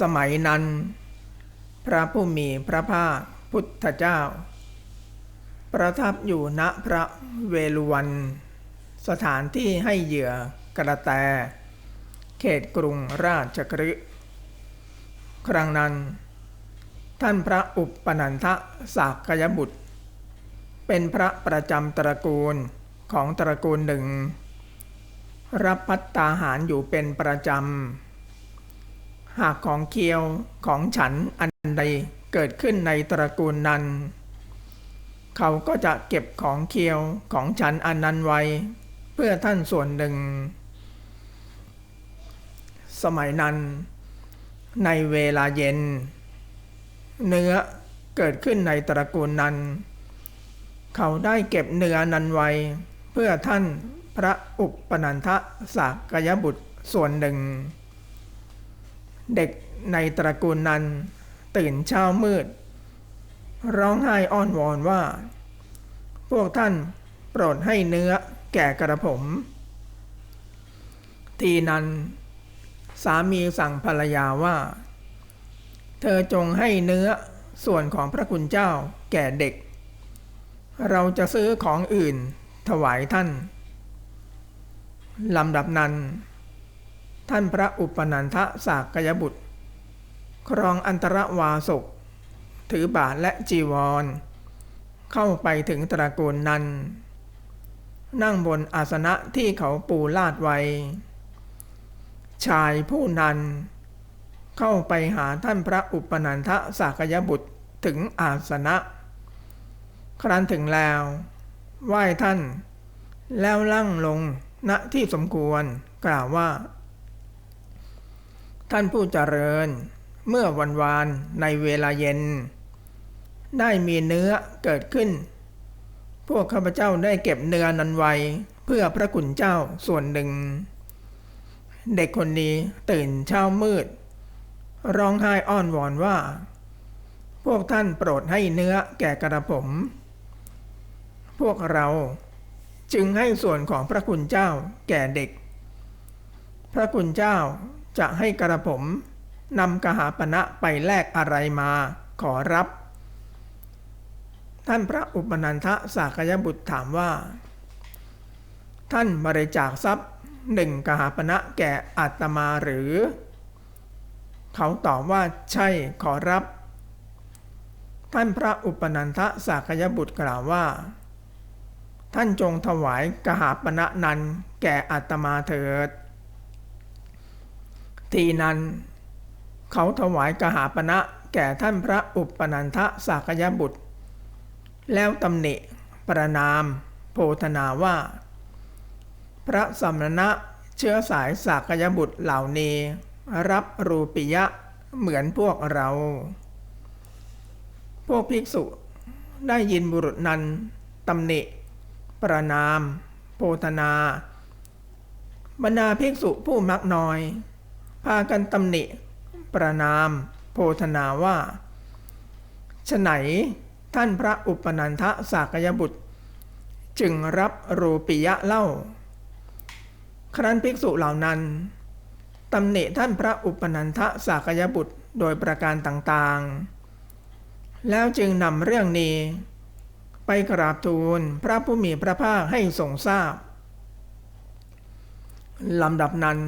สมัยนั้น พระผู้มีพระภาคพุทธเจ้า ประทับอยู่ณพระเวฬุวัน สถานที่ให้เหยื่อกระแต เขตกรุงราชกฤห์ครั้งนั้น ท่านพระอุปปนันทะสากยบุตร เป็นพระประจำตระกูลของตระกูลหนึ่ง รับพัตตาหารอยู่เป็นประจำ หากของเคียวของฉันอันใดเกิดขึ้นในตระกูลนั้น เขาก็จะเก็บของเคียวของฉันอันนั้นไว้ เพื่อท่านส่วนหนึ่ง สมัยนั้น ในเวลาเย็น เนื้อเกิดขึ้นในตระกูลนั้น เขาได้เก็บเนื้อนั้นไว้ เพื่อท่านพระอุปปนันทะสากยบุตรส่วนหนึ่ง เด็กในตระกูลนั้น ตื่นเช้ามืด ร้องไห้อ้อนวอนว่า พวกท่านโปรดให้เนื้อแก่กระผม ทีนั้น สามีสั่งภรรยาว่า เธอจงให้เนื้อส่วนของพระคุณเจ้าแก่เด็ก เราจะซื้อของอื่นถวายท่านลำดับนั้น ท่านพระอุปนันทสากยบุตร ครองอันตรวาสก ถือบาทและจีวร เข้าไปถึงตระกูลนั้นนั่งบนอาสนะที่เขาปูลาดไว้ ชายผู้นั้นเข้าไปหาท่านพระอุปนันทสากยบุตรถึงอาสนะ ครั้นถึงแล้ว ไหว้ท่าน แล้วลั่งลงณที่สมควรกล่าวว่า ท่านผู้เจริญ เมื่อวันวานในเวลาเย็น ได้มีเนื้อเกิดขึ้น พวกข้าพเจ้าได้เก็บเนื้อนั้นไว้ เพื่อพระคุณเจ้าส่วนหนึ่ง เด็กคนนี้ตื่นเช้ามืด ร้องไห้อ้อนวอนว่า พวกท่านโปรดให้เนื้อแก่กระผม พวกเราจึงให้ส่วนของพระคุณเจ้าแก่เด็ก พระคุณเจ้า จะให้กระผมนำกหาปณะไปแลกอะไรมาขอรับ ท่านพระอุปนันทสากยบุตรถามว่า ท่านบริจาคทรัพย์หนึ่งกหาปณะแก่อาตมาหรือ เขาตอบว่าใช่ขอรับ ท่านพระอุปนันทสากยบุตรกล่าวว่า ท่านจงถวายกหาปณะนั้นแก่อาตมาเถิด ทีนั้น เขาถวายกหาปณะแก่ท่านพระอุปนันทสากยบุตร แล้วตำหนิประนาม โพธนาว่า พระสมณะเชื้อสายสากยบุตรเหล่านี้ รับรูปิยะเหมือนพวกเรา พวกภิกษุได้ยินบุรุษนั้นตำหนิ ประนาม โพธนา บรรดาภิกษุผู้มักน้อย พากันตำหนิ ประนาม โพธนาว่าฉไหนท่านพระอุปนันทสากยบุตร จึงรับรูปิยะเล่า ครั้นภิกษุเหล่านั้นตำหนิท่านพระอุปนันทสากยบุตรโดยประการต่างๆ แล้วจึงนำเรื่องนี้ ไปกราบทูลพระผู้มีพระภาคให้ทรงทราบลำดับนั้น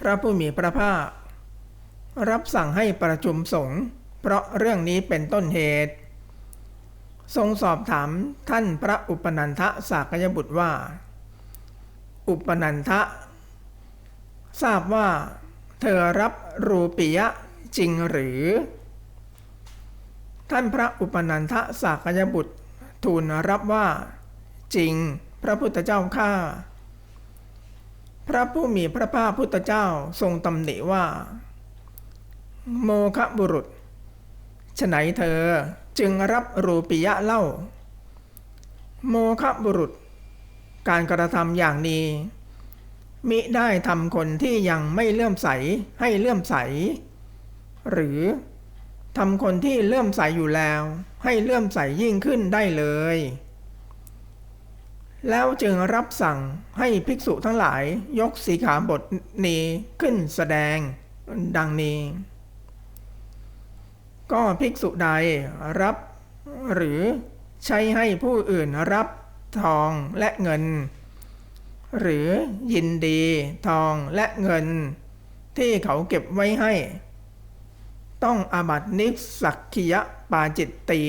พระผู้มีพระภาครับสั่งให้ประชุมสงฆ์เพราะเรื่องนี้เป็นต้นเหตุ ทรงสอบถามท่านพระอุปนันทสากยบุตรว่า อุปนันทะ ทราบว่า เธอรับรูปิยะจริงหรือ ท่านพระอุปนันทสากยบุตรทูลรับว่า จริง พระพุทธเจ้าข้า พระผู้มีพระภาคพุทธเจ้าทรงตำหนิว่า โมคะบุรุษฉไหนเธอจึงรับรูปิยะเล่า โมคะบุรุษ การกระทำอย่างนี้ มิได้ทำคนที่ยังไม่เลื่อมใสให้เลื่อมใส หรือทำคนที่เลื่อมใสอยู่แล้ว ให้เลื่อมใสยิ่งขึ้นได้เลย แล้วจึงรับสั่งให้ภิกษุทั้งหลายยกสีขาบทนี้ขึ้นแสดงดังนี้ ก็ภิกษุใดรับ หรือใช้ให้ผู้อื่นรับทองและเงิน หรือยินดีทองและเงิน ที่เขาเก็บไว้ให้ ต้องอาบัตินิสักคิยปาจิตตี